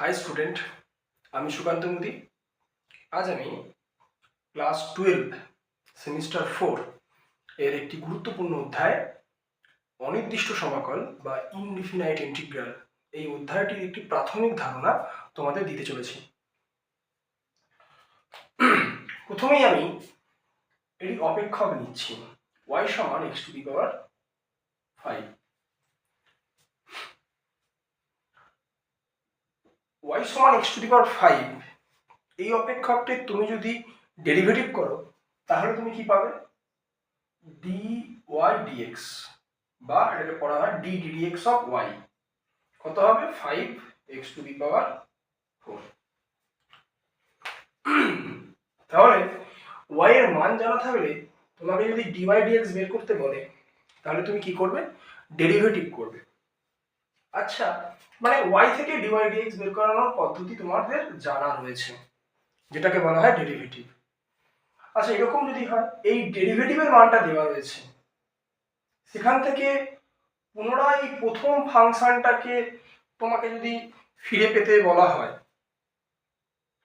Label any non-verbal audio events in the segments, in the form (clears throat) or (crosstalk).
High student আমি সুকান্ত মুদি। আজ আমি ক্লাস টুয়েলভ সেমিস্টার ফোর এর একটি গুরুত্বপূর্ণ অধ্যায়, অনির্দিষ্ট সমাকল বা ইনডিফিনাইট ইন্টিগ্রাল এই অধ্যায়টির একটি প্রাথমিক ধারণা তোমাদের দিতে চলেছি। প্রথমেই আমি এটি অপেক্ষক নিচ্ছি ওয়াই সমান X to the power five Y সমান X to the power five এই অপেক্ষকটি তুমি যদি ডেরিভেটিভ করো, তাহলে তুমি কি পাবে? ডি ওয়াই ডিএক্স বা এটাকে পড়া হয় ডি ডিডিএক্স অফ ওয়াই কত হবে? Five X to the power four তাহলে ওয়াই এর মান জানা থাকলে তোমাকে যদি ডিওয়াই ডিএক্স বের করতে বলে, তাহলে তুমি কি করবে? ডেরিভেটিভ করবে। আচ্ছা মানে ওয়াই থেকে ডিওয়াই ডিএক্স বের করানোর পদ্ধতি তোমাদের জানা রয়েছে, যেটাকে বলা হয় ডেরিভেটিভ আচ্ছা এরকম যদি হয়, এই ডেরিভেটিভের মানটা দেওয়া রয়েছে, সেখান থেকে পুনরায় প্রথম ফাংশনটাকে তোমাকে যদি ফিরে পেতে বলা হয়,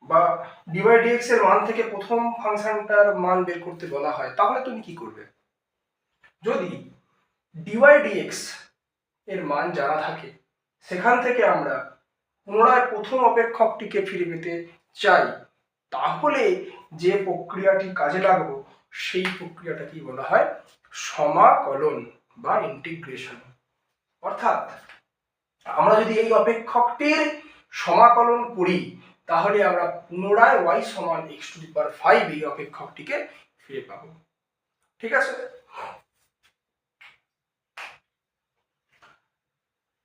বা ডিওয়াই ডিএক্স এর মান থেকে প্রথম ফাংশনটার মান বের করতে বলা হয়, তাহলে তুমি কি করবে? যদি ডিওয়াই ডিএক্স এর মান জানা থাকে। সেখান থেকে আমরা পুনরায় প্রথম অপেক্ষকটিকে ফিরে পেতে চাই। তাহলে যে প্রক্রিয়াটি কাজে লাগবো, সেই প্রক্রিয়াটা কি বলা হয় সমাকলন বা ইন্টিগ্রেশন। অর্থাৎ আমরা যদি এই অপেক্ষকটির সমাকলন করি, তাহলে আমরা পুনরায় ওয়াই সমান X to the power five এই অপেক্ষকটিকে ফিরে পাবো। ঠিক আছে?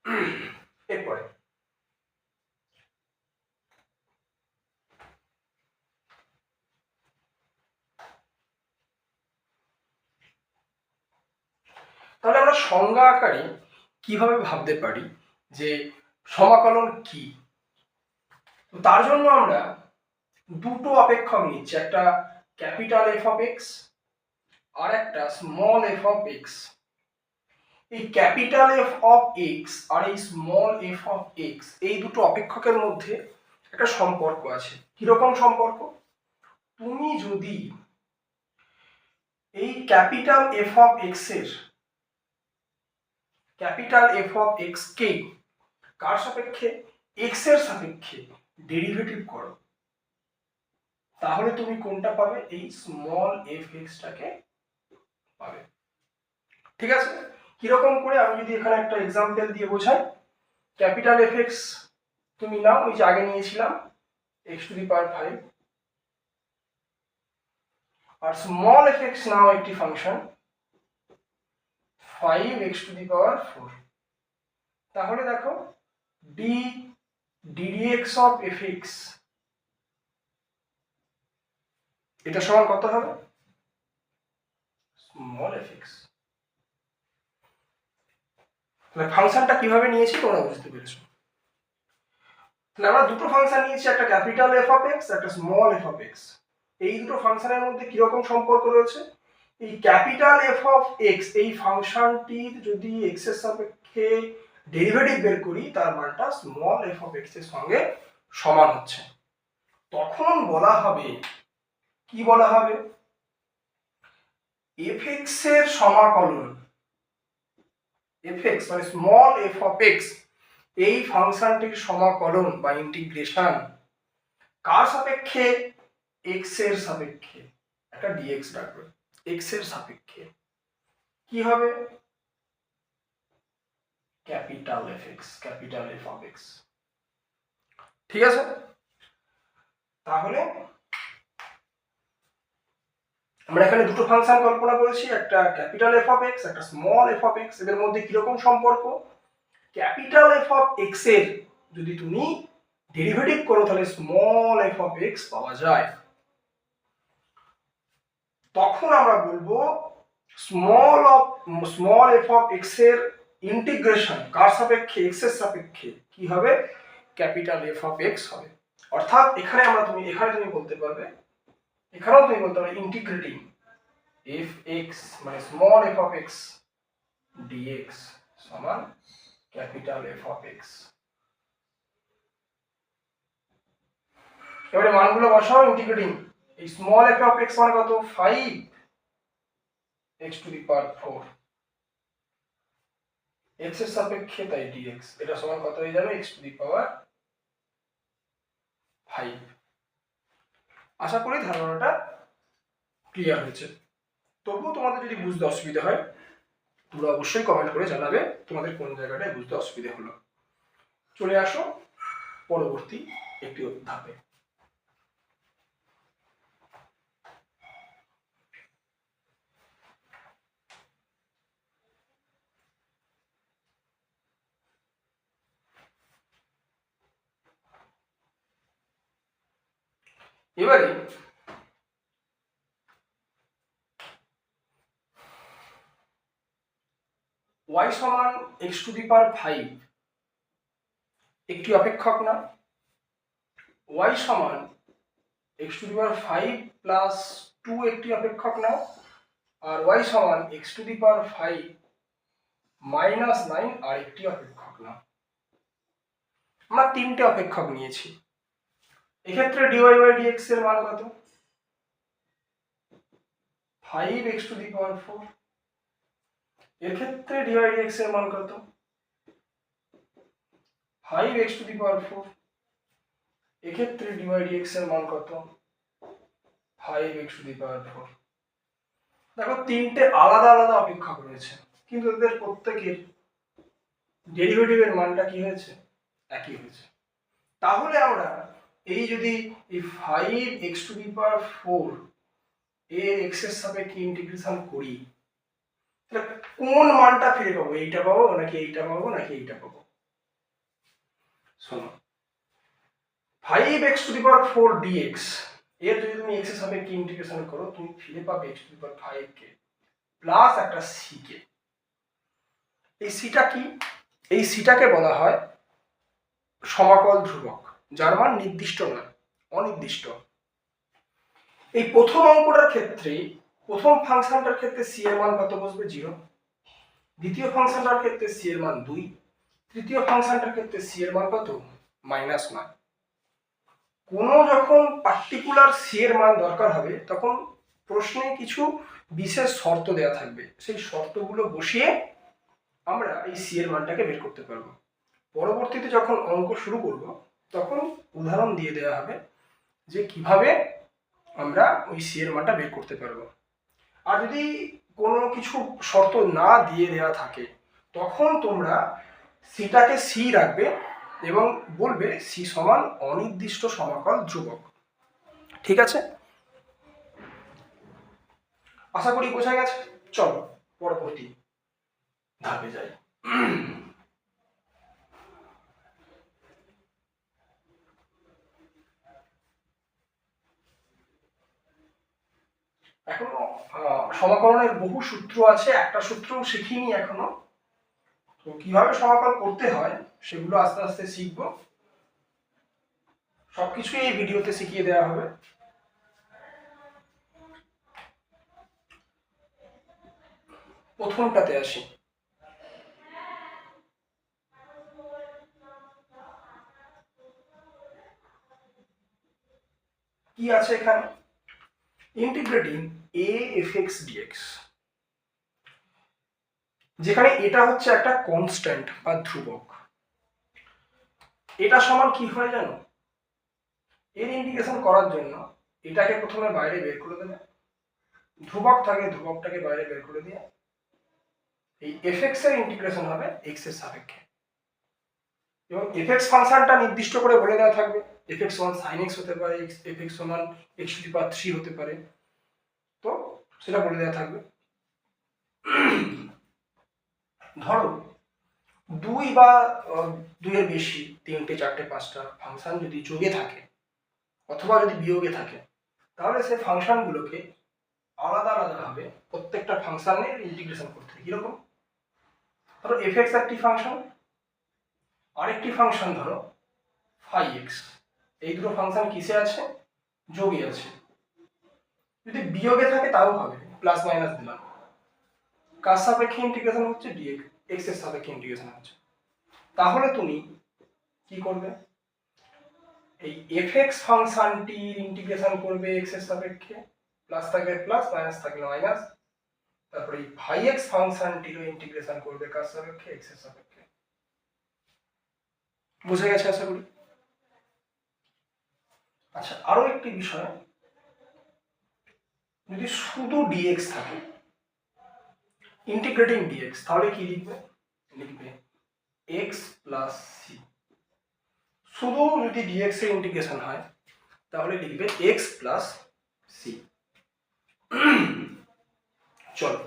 (clears throat) এরপরে। তাহলে আমরা সংজ্ঞা আকারে কীভাবে ভাবতে পারি যে সমাকলন কি? তার জন্য আমরা দুটো অপেক্ষক নিচ্ছি, একটা ক্যাপিটাল এফ অফ এক্স আর একটা স্মল এফ অফ এক্স এই ক্যাপিটাল এফ অফ এক্স আর এই স্মল এফ অফ এক্স, এই দুটো অপেক্ষকের মধ্যে একটা সম্পর্ক আছে। কীরকম সম্পর্ক? তুমি যদি এই ক্যাপিটাল এফ অফ এক্সের, ক্যাপিটাল এফ অফ এক্স কে কার সাপেক্ষে? এক্সের সাপেক্ষে ডেরিভেটিভ করো। তাহলে তুমি কোনটা পাবে? এই স্মল এফ এক্সটাকে পাবে। ঠিক আছে? কীরকম করে আমি যদি এখানে একটা এক্সাম্পল দিয়ে বোঝাই ক্যাপিটাল এফ এক্স তুমি নাও, ওই যে আগে নিয়েছিলাম X to the power five R small F X নাও একটি function five X to the power four তাহলে দেখো D D D X of F X এটা সমান কত হবে? স্মল এফ এক্স তাহলে ফাংশনটা কীভাবে নিয়েছি তোমরা বুঝতে পেরেছ। তাহলে আমরা দুটো ফাংশন নিয়েছি, একটা ক্যাপিটাল এফ অফ এক্স একটা স্মল এফ অফ এক্স এই দুটো ফাংশনের মধ্যে কীরকম সম্পর্ক রয়েছে? এই ক্যাপিটাল এফ অফ এক্স এই ফাংশনটির যদি এক্সের সাপেক্ষে ডেরিভেটিভ বের করি, তার মানটা স্মল এফ অফ এক্সের সঙ্গে সমান হচ্ছে। তখন বলা হবে, কি বলা হবে? এফ এক্সের সমাকলন এফ এক্স মানে স্মল এফ অফ এই ফাংশনটির সমাকলন বা ইন্টিগ্রেশন কার সাপেক্ষে? এক্সের সাপেক্ষে। একটা ডিএক্স রাখবে এক্সের সাপেক্ষে। কি হবে? Capital X capital F of X ঠিক আছে? তাহলে আমরা এখানে দুটো ফাংশন কল্পনা করেছি, একটা ক্যাপিটাল এফ অফ এক্স একটা স্মল এফ অফ এক্স এদের মধ্যে কীরকম সম্পর্ক? ক্যাপিটাল এফ অফ এক্সের যদি তুমি ডেরিভেটিভ করো, তাহলে স্মল এফ অফ এক্স পাওয়া যায়। তখন আমরা বলব small of small F of এক্সের ইন্টিগ্রেশন কার সাপেক্ষে? এক্সের সাপেক্ষে। কি হবে? ক্যাপিটাল এফ অফ এক্স হবে। অর্থাৎ এখানে আমরা তুমি, এখানে তুমি বলতে পারবে এখানেও তুমি বলতে পারবে ইন্টিগ্রেটিং এফ এক্স মানে small F of X D X সমান ক্যাপিটাল এফ অফ এক্স এবারে মানগুলো বসাও ইন্টিগ্রেটিং এই স্মল এফ অফ এক্স মানে কত? Five X to the power four এক্সের সাপেক্ষে তাই ডিএক্স এটা সমান কত হয়ে যাবে? X to the power five আশা করি ধারণাটা ক্লিয়ার হয়েছে। তবুও তোমাদের যদি বুঝতে অসুবিধা হয়, তোমরা অবশ্যই কমেন্ট করে জানাবে, তোমাদের কোন জায়গাটায় বুঝতে অসুবিধা হলো। চলে আসো পরবর্তী একটি ধাপে। এবারে ওয়াই সমান X to the power five একটি অপেক্ষক না। ওয়াই সমান X to the power five plus two একটি অপেক্ষক না আর ওয়াই সমান X to the power five minus nine আর একটি অপেক্ষক না আমরা তিনটে অপেক্ষক নিয়েছি। এক্ষেত্রে dy বাই dx এর মান কত? Five X to the power four এর ক্ষেত্রে dy dx এর মান কত? Five X to the power four এক্ষেত্রে dy dx এর মান কত? Five X to the power four দেখো, তিনটে আলাদা আলাদা অপেক্ষক রয়েছে, কিন্তু এদের প্রত্যেকের ডেরিভেটিভের মানটা কি হয়েছে? একই হয়েছে। তাহলে আমরা এই যদি এই five X to the power four এর এক্সের সাপেক্ষে ইন্টিগ্রেশন করি, তাহলে কোন মানটা ফিরে পাবো? এইটা পাবো নাকি এইটা পাবো নাকি এইটা পাবো? শোনো five X to the power four D X এর যদি তুমি এক্সের সাপেক্ষে ইন্টিগ্রেশন করো, তুমি ফিরে পাবে X to the power five K plus একটা সি কে। এই সিটা কি? এই সিটাকে বলা হয় সমাকল ধ্রুবক। যার মান নির্দিষ্ট নয় অনির্দিষ্ট। এই প্রথম অঙ্কটার ক্ষেত্রে, প্রথম ফাংশনটার ক্ষেত্রে সি এর মান কত বসবে? জিরো দ্বিতীয় ফাংশনটার ক্ষেত্রে সি এর মান দুই। তৃতীয় ফাংশনটার ক্ষেত্রে সি এর মান কত? মাইনাস নয় কোনো যখন পার্টিকুলার সি এর মান দরকার হবে, তখন প্রশ্নে কিছু বিশেষ শর্ত দেওয়া থাকবে। সেই শর্তগুলো বসিয়ে আমরা এই সি এর মানটাকে বের করতে পারব। পরবর্তীতে যখন অঙ্ক শুরু করব তখন উদাহরণ দিয়ে দেওয়া হবে যে কীভাবে আমরা ওই সি এর মানটা বের করতে পারব। আর যদি কোনো কিছু শর্ত না দিয়ে দেওয়া থাকে, তখন তোমরা সিটাকে সি রাখবে এবং বলবে সি সমান অনির্দিষ্ট সমাকল যুবক ঠিক আছে? আশা করি বোঝা গেছে। চলো, পরবর্তী ধাপে যাই। এখনও সমাকলনের বহু সূত্র আছে, একটা সূত্র শিখিনি এখনও। তো কীভাবে সমাকল করতে হয়, সেগুলো আস্তে আস্তে শিখব। সবকিছুই এই ভিডিওতে শিখিয়ে দেওয়া হবে। প্রথমটাতে আসি। কি আছে এখানে? Integrating A F X D X যেখানে এটা হচ্ছে একটা কনস্ট্যান্ট বা ধ্রুবক। এটা সমান কি হয় জানো? এর ইন্টিগ্রেশন করার জন্য এটাকে প্রথমে বাইরে বের করে দেবে। ধ্রুবক থাকে, ধ্রুবকটাকে বাইরে বের করে দিয়ে এই এফ এক্সের ইন্টিগ্রেশন হবে এক্সের সাপেক্ষে। এবং এফ এক্স ফাংশনটা নির্দিষ্ট করে বলে দেওয়া থাকবে। এফ এক্স সমান সাইন এক্স হতে পারে এফ এক্স সমান এক্স টু পাওয়ার থ্রি হতে পারে। তো সেটা বলে দেওয়া থাকবে। ধরো, দুই বা দুইয়ের বেশি, তিনটে, চারটে, পাঁচটা ফাংশন যদি যোগে থাকে, অথবা যদি বিয়োগে থাকে, তাহলে সেই ফাংশনগুলোকে আলাদা আলাদাভাবে প্রত্যেকটা ফাংশনের ইন্টিগ্রেশন করতে হয়। কীরকম? ধরো এফ এক্স একটি ফাংশন আরেকটি ফাংশন ধরো ফাই এক্স এই দুটো ফাংশন কিসে আছে? যোগে আছে। যদি বিয়োগে থাকে তাও হবে প্লাস মাইনাস দিলাম। কার সাপেক্ষে ইন্টিগ্রেশন হচ্ছে? ডিএক্স এক্সের সাপেক্ষে ইন্টিগ্রেশন হচ্ছে। তাহলে তুমি কি করবে? এই এফ এক্স ফাংশনটির ইন্টিগ্রেশন করবে এক্সের সাপেক্ষে। প্লাস থাকলে প্লাস মাইনাস থাকলে মাইনাস তারপরে এই ফাই এক্স ফাংশনটিরও ইন্টিগ্রেশন করবে কার সাপেক্ষে? এক্সের সাপেক্ষে। বুঝে গেছে আশা করি আচ্ছা আরও একটি বিষয়। যদি শুধু ডিএক্স থাকে ইন্টিগ্রেটিং ডিএক্স তাহলে কি লিখবে? লিখবে এক্স প্লাস সি শুধু যদি ডিএক্স এর ইন্টিগ্রেশন হয়, তাহলে লিখবে এক্স প্লাস সি চলো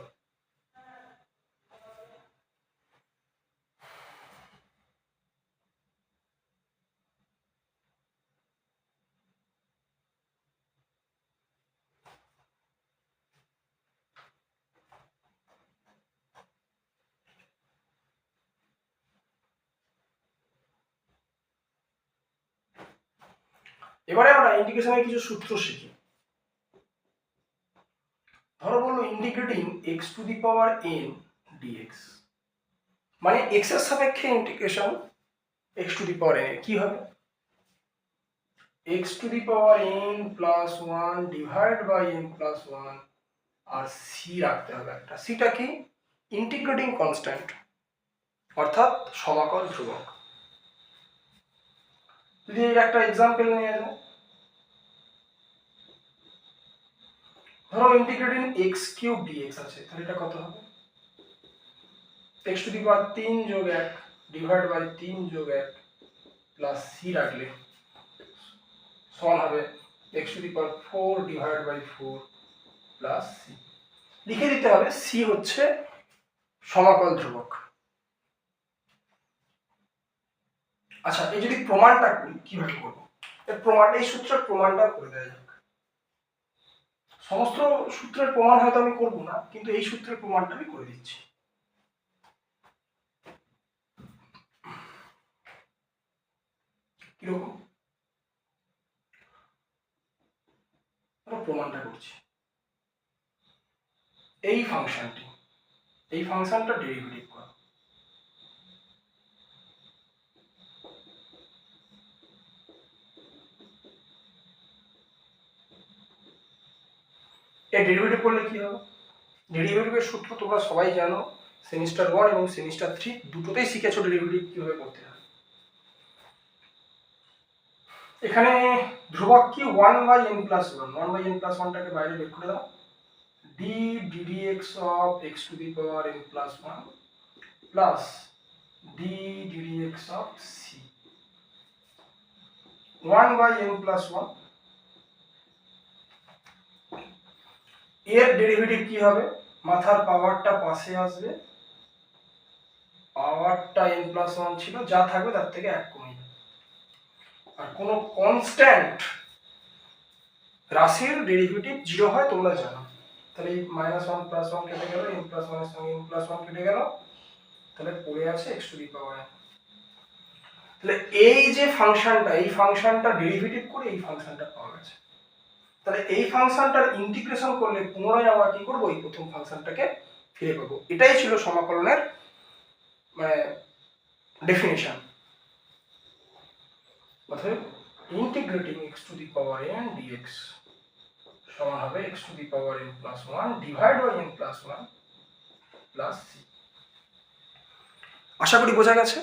এবারে আমরা ইন্টিগ্রেশনের কিছু সূত্র শিখি। ধরো বলল integrating X to the power N D X মানে এক্সের সাপেক্ষে integration X to the power N কি হবে? X to the power N plus one divide by N plus one R C রাখতে হবে একটা। সিটা কি? ইন্টিগ্রেটিং কনস্ট্যান্ট অর্থাৎ সমাকল ধ্রুবক। যদি একটা এক্সাম্পল নিয়ে যায় ধরো ইন্টিগ্রেটিং এক্স কিউব ডিএক্স আছে, তাহলে এটা কত হবে? এক্স টু দি পাওয়ার তিন যোগ এক ডিভাইড বাই তিন যোগ এক প্লাস সি রাখলে সমান হবে X to the power four divide by four plus C লিখে দিতে হবে সি হচ্ছে সমাকল ধ্রুবক। আচ্ছা এই যদি প্রমাণটা করি, কীভাবে করব? প্রমাণ, এই সূত্রের প্রমাণটা করে দেওয়া যাক। সমস্ত সূত্রের প্রমাণ হয়তো আমি করব না, কিন্তু এই সূত্রের প্রমাণটা আমি করে দিচ্ছি। কীরকম? প্রমাণটা করছি। এই ফাংশনটি এই ফাংশনটা ডেরিভেটিভ করা। এর ডেরিভেটিভ করলে কি হবে? ডেরিভেটিভের সূত্র তোমরা সবাই জানো সেমিস্টার ওয়ান এবং সেমিস্টার থ্রি দুটোতেই শিখেছো ডেরিভেটিভ কীভাবে করতে হয়। এখানে ধ্রুবক কি? One by N plus one one by N plus ওয়ানটাকে বাইরে বের করে দাও। D D D X of X to the power N plus one plus D D D X of C one by N plus one এর derivative কি হবে? মাথার পাওয়ারটা পাশে আসবে। পাওয়ারটা এন প্লাস ওয়ান ছিল, যা থাকবে তার থেকে এক কমে আর কোনো কনস্ট্যান্ট রাশির ডেরিভেটিভ জিরো হয়, তোমরা জানো। তাহলে এই মাইনাস ওয়ান প্লাস ওয়ান কেটে গেল এন প্লাস ওয়ানের সঙ্গে এন প্লাস ওয়ান কেটে গেল। তাহলে পড়ে আছে এক্স টু দি পাওয়ার তাহলে এই যে ফাংশনটা এই ফাংশনটা ডেরিভেটিভ করে এই ফাংশনটা পাওয়া গেছে। তাহলে এই ফাংশনটার ইন্টিগ্রেশন করলে পুনরায় আমরা কি করব? এই প্রথম ফাংশনটাকে ফিরে পাবো। এটাই ছিল সমাকলনের মানে ডেফিনেশন অতএব integrating X to the power N D X সমান হবে X to the power N plus one divide by N plus one plus C আশা করি বোঝা গেছে?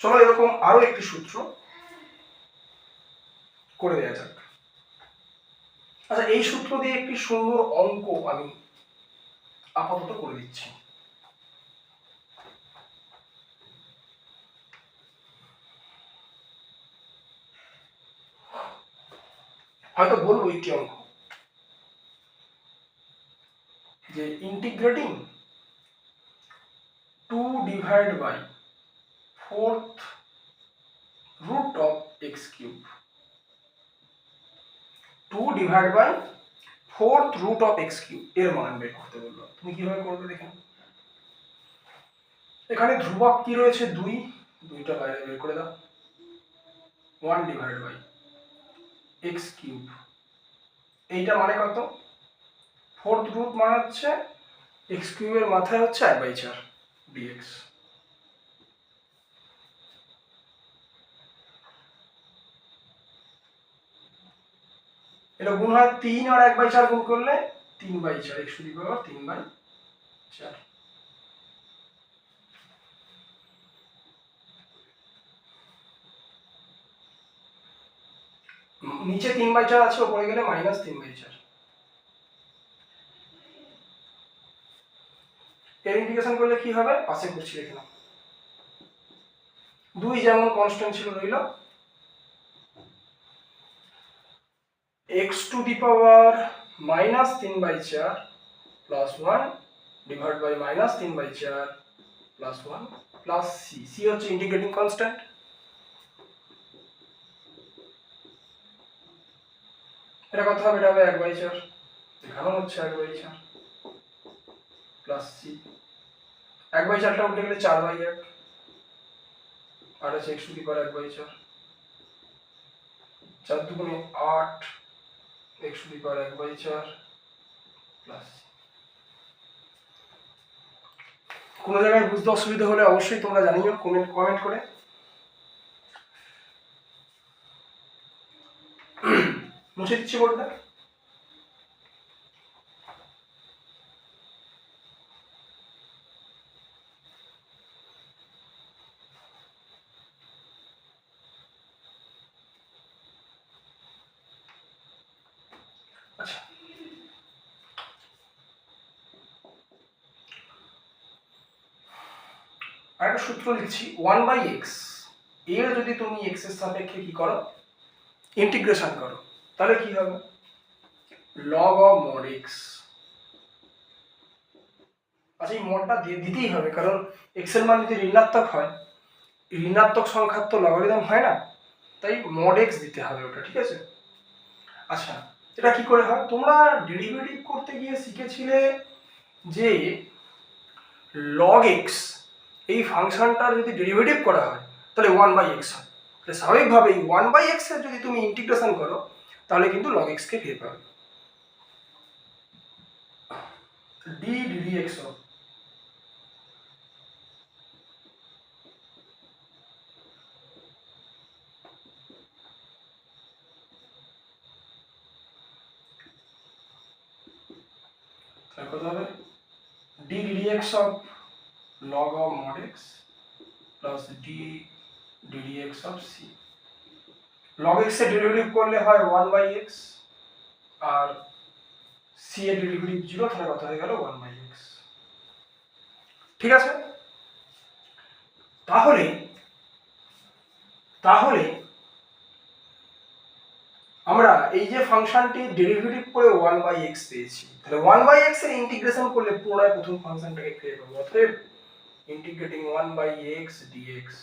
চলো এরকম আরও একটি সূত্র করে দেওয়া যাক। আচ্ছা এই সূত্র দিয়ে একটি সুন্দর অঙ্ক আমি আপাতত করে দিচ্ছি। হয়তো বলব একটি অঙ্ক। যে integrating two divide by fourth root of X cube two divide by fourth root of X cube এর মান বের করতে বলল তুমি কীভাবে করবে দেখে। এখানে ধ্রুবক কি রয়েছে? দুই। দুইটা বাইরে বের করে দাও। One divide by X cube এইটা মানে কত? ফোর্থ রুট মানে হচ্ছে এক্স কিউবের মাথায় হচ্ছে এক বাই চার ডিএক্স এটা গুণ হয় তিন আর এক বাই চার গুণ করলে তিন বাই চার, এক্স টু পাওয়ার তিন বাই চার। নিচে তিন বাই চার আছে, ওপরে গেলে মাইনাস তিন বাই চার। এর ইন্টিগ্রেশন করলে কি হবে? পাশে করছি এখানে দুই যেমন কনস্ট্যান্ট ছিল রইল X to the power minus তিন বাই চার plus one divide by minus তিন বাই চার plus one plus C C হচ্ছে ইন্টিগ্রেটিং কনস্ট্যান্ট এটা কত হবে? এটা হবে এক বাই চার। এখানেও হচ্ছে এক বাই চার প্লাস সি এক বাই চারটা উঠে গেলে চার বাই এক। আর আছে এক্স টু দি পাওয়ার এক বাই চার। চার দুগুণে আট এক্স টু দি পাওয়ার এক বাই চার কোনো জায়গায় বুঝতে অসুবিধা হলে অবশ্যই তোমরা জানিও কমেন্ট কমেন্ট করে। (clears throat) মুছে দিচ্ছি বোর্ডটা আরেকটা সূত্র লিখছি ওয়ান বাই এক্সের যদি তুমি এক্সের সাপেক্ষে কি করো? ইন্টিগ্রেশন করো। তাহলে কি হবে? লগ অফ মড এক্স আচ্ছা এই মডটা দিয়ে দিতেই হবে, কারণ এক্সের মান যদি ঋণাত্মক হয়, ঋণাত্মক সংখ্যার তো লগারিদম হয় না, তাই মড এক্স দিতে হবে ওটা, ঠিক আছে? আচ্ছা এটা কি করে হয়? তোমরা ডেরিভেটিভ করতে গিয়ে শিখেছিলে যে লগ এক্স এই ফাংশনটার যদি ডেরিভেটিভ করা হয়, তাহলে ওয়ান বাই এক্স হয়। তাহলে স্বাভাবিকভাবে এই ওয়ান বাই এক্স এক্সের যদি তুমি ইন্টিগ্রেশন করো, তাহলে কিন্তু লগ এক্সকে ফিরে পাবে। ডি ডি এক্স কত হবে? D X of log of mod x plus d ddx of c. Log x এর ডেরিভেটিভ করলে হয় 1 বাই x আর c এর ডেরিভেটিভ 0 তাহলে কত হয়ে গেল 1 বাই x? ঠিক আছে? তাহলে তাহলে আমরা এই যে ফাংশনটি ডেরিভেটিভ করে 1 বাই x পেয়েছি, তাহলে 1 বাই x এর ইন্টিগ্রেশন করলে পুনরায় প্রথম ফাংশনটাকে পেয়ে পাবো অতএব integrating one by X D X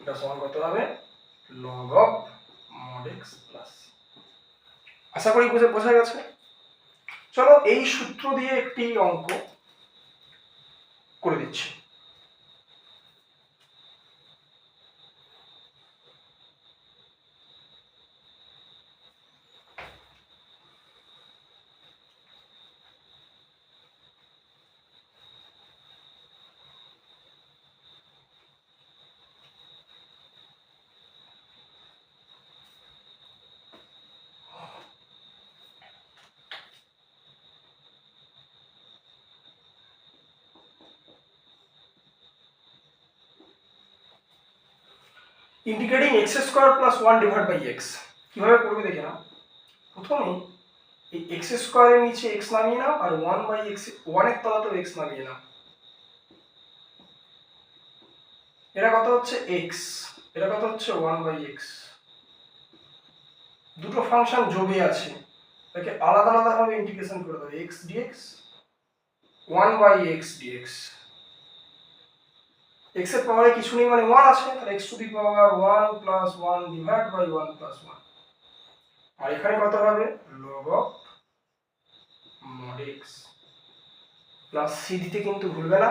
এটা সমান কত হবে? Log of mod X plus আশা করি বুঝে বোঝা গেছে। চলো এই সূত্র দিয়ে একটি অঙ্ক করে দিচ্ছি integrating X square plus one divide by X কীভাবে করবে দেখে নাও। প্রথমে এই এক্স স্কোয়ারের নিচে এক্স নামিয়ে নাও আর ওয়ান বাই এক্স ওয়ানের তলাতেও এক্স নামিয়ে নাও। এটা কত হচ্ছে এক্স এটা কত হচ্ছে ওয়ান বাই এক্স দুটো ফাংশন যোগে আছে। তাকে আলাদা আলাদাভাবে ইন্টিগ্রেশন করে দেবে X D X one by X D X এক্সের পাওয়ারে কিছু নেই মানে ওয়ান আছে, তাহলে X to the power one plus one divide by one plus one আর এখানে কত হবে? Log of mod X plus C দিতে কিন্তু ভুলবে না।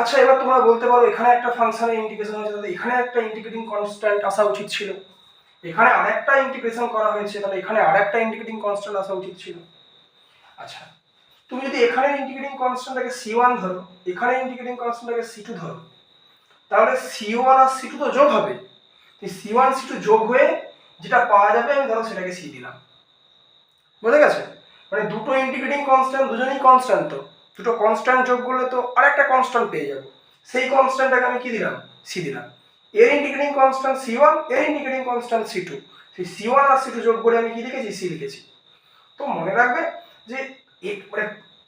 আচ্ছা এবার তোমরা বলতে পারো এখানে একটা ফাংশনের ইন্টিগ্রেশন হয়েছে এখানে একটা ইন্টিগ্রেটিং কনস্ট্যান্ট আসা উচিত ছিল। এখানে আরেকটা ইন্টিগ্রেশন করা হয়েছে, তাহলে এখানে আরেকটা ইন্টিগ্রেটিং কনস্ট্যান্ট আসা উচিত ছিল। আচ্ছা তুমি যদি এখানে ইন্টিগ্রেটিং কনস্ট্যান্টটাকে সি ওয়ান ধরো এখানে ইন্টিগ্রেটিং কনস্ট্যান্টটাকে সি টু ধরো, তাহলে সি ওয়ান আর সি টু তো যোগ হবে। সি ওয়ান সি টু যোগ হয়ে যেটা পাওয়া যাবে, আমি ধরো সেটাকে সি দিলাম। বুঝে গেছে মানে দুটো ইন্টিগ্রেটিং কনস্ট্যান্ট দুজনেই কনস্ট্যান্ট তো। দুটো কনস্ট্যান্ট যোগ করলে তো আরেকটা কনস্ট্যান্ট পেয়ে যাব। সেই কনস্ট্যান্টটাকে আমি কি দিলাম? সি দিলাম। এর ইন্টিগ্রেটিং কনস্ট্যান্ট সি ওয়ানের ইন্টিগ্রেটিং কনস্ট্যান্ট সি টু সেই সি ওয়ান আর সি টু যোগ করে আমি কি লিখেছি? সি লিখেছি। তো মনে রাখবে যে মানে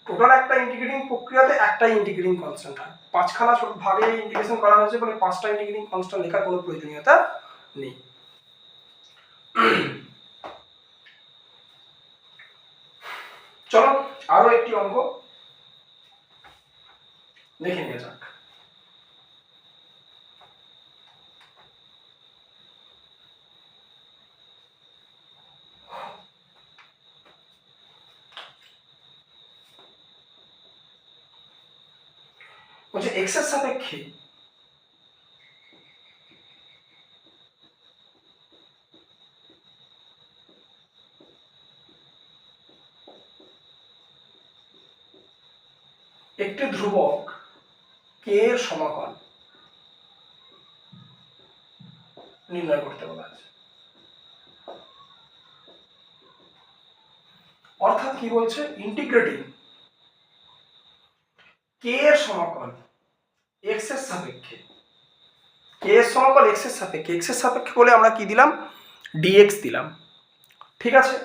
টোটাল একটা ইন্টিগ্রেটিং প্রক্রিয়াতে একটা ইন্টিগ্রেটিং কনস্ট্যান্ট হয়। পাঁচখানা ছোট ভাগে ইন্টিগ্রেশন করা হয়েছে বলে পাঁচটা ইন্টিগ্রেটিং কনস্ট্যান্ট লেখার কোনো প্রয়োজনীয়তা নেই। চলো আরও একটি অঙ্ক দেখে নিয়ে যাক। বলছে এক্সের সাপেক্ষে। একটি ধ্রুবক কে সমাকল নির্ণয় করতে বলা আছে অর্থাৎ কি বলছে? ইন্টিগ্রেটিং কে এর সমাকল এক্সের সাপেক্ষে কে এর সমাকল এক্সের সাপেক্ষে এক্সের সাপেক্ষে বলে আমরা কি দিলাম? ডিএক্স দিলাম। ঠিক আছে?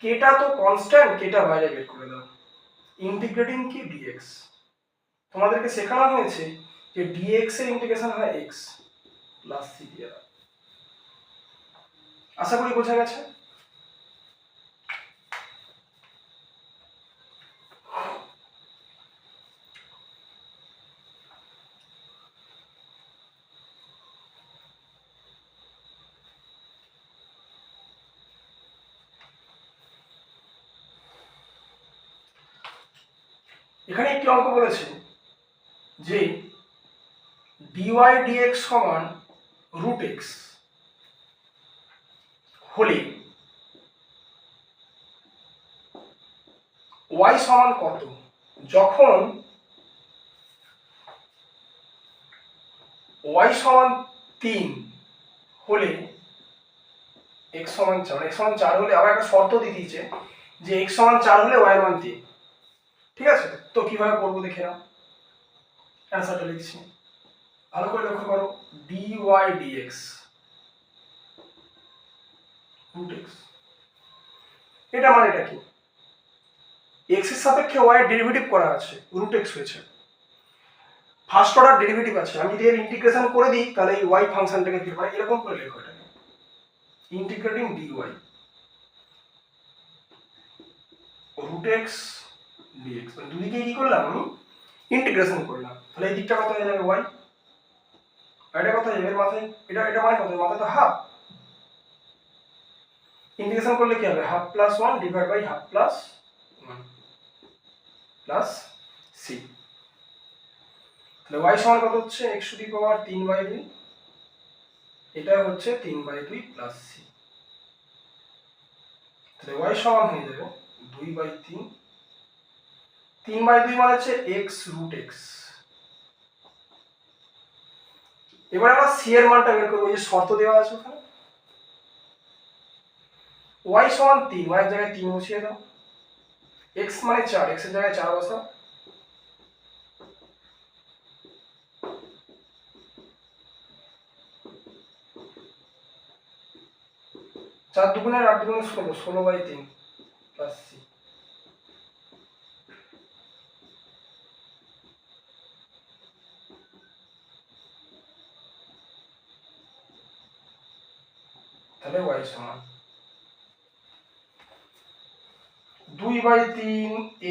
কেটা তো কনস্ট্যান্ট কেটা বাইরে বের করে দাও। ইন্টিগ্রেটিং কি? ডিএক্স তোমাদেরকে শেখানো হয়েছে যে ডিএক্স এর ইন্টিগ্রেশন হয় এক্স প্লাস সি দিয়ে। আশা করি বোঝা গেছে? এখানে একটি অঙ্ক বলেছে যে ডিওয়াই ডিএক্স সমান রুট এক্স হলে ওয়াই সমান কত? যখন ওয়াই সমান তিন হলে এক্স সমান চার এক্স সমান চার হলে আবার একটা শর্ত দিয়ে দিয়েছে যে এক্স সমান চার হলে ওয়াই মান তিন। ঠিক আছে? তো কীভাবে করব দেখে নাও। অ্যান্সারটা লিখছি। ভালো করে লক্ষ্য করো। ডি ওয়াই ডিএক্স এটা মানে এটা কি? এক্সের সাপেক্ষে ওয়াই ডেরিভেটিভ করা আছে। রুট এক্স হয়েছে। ফার্স্ট অর্ডার ডেরিভেটিভ আছে। আমি যদি এর ইন্টিগ্রেশন করে দিই, তাহলে এই ওয়াই ফাংশনটাকে কি হয় এরকম করে লেখো এটাকে integrating D Y root X D X মানে দুদিকে কি করলাম আমি ইন্টিগ্রেশন করলাম। তাহলে এই দিকটা কত হয়ে যাবে ওয়াই এটা কত হয়ে যাবে? মাথায় এটা এটা মানে কত মাথায় তো হাফ ইন্টিগ্রেশন করলে কি হবে? Half plus one divide by half plus one plus C তাহলে ওয়াই সমান কত হচ্ছে? একশো দি পাওয়ার তিন বাই দুই। এটা হচ্ছে তিন বাই দুই প্লাস সি তাহলে ওয়াই সমান হয়ে যাবে দুই বাই তিন তিন বাই দুই মানে হচ্ছে এক্স রুট এক্স এবার আমরা সি এর মানটা বের করব যে শর্ত দেওয়া আছে ওখানে। ওয়াই সমান তিন ওয়াই জায়গায় তিন বসিয়ে দাও। এক্স মানে চার এক্সের জায়গায় চার বসাও। চার দুগুণের আট দুগুণে ষোলো ষোলো বাই তিন প্লাস সি তাহলে ওয়াই সমান দুই বাই তিন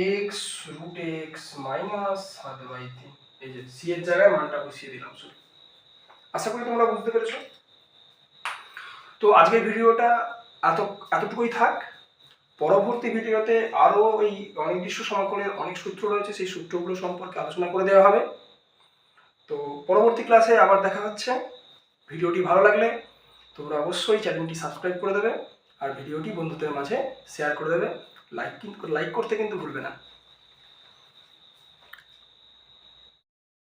এক্স রুট এক্স মাইনাস সাত বাই তিন। এই যে সি এর জায়গায় মানটা বসিয়ে দিলাম শুধু আশা করি তোমরা বুঝতে পেরেছ? তো আজকের ভিডিওটা এত, এতটুকুই থাক। পরবর্তী ভিডিওতে আরও এই অনির্দিষ্ট সমাকলের অনেক সূত্র রয়েছে, সেই সূত্রগুলো সম্পর্কে আলোচনা করে দেওয়া হবে। তো পরবর্তী ক্লাসে আবার দেখা হচ্ছে। ভিডিওটি ভালো লাগলে তোমরা অবশ্যই চ্যানেলটি সাবস্ক্রাইব করে দেবে আর ভিডিওটি বন্ধুদের মাঝে শেয়ার করে দেবে। লাইক কিন্তু লাইক করতে কিন্তু ভুলবে না।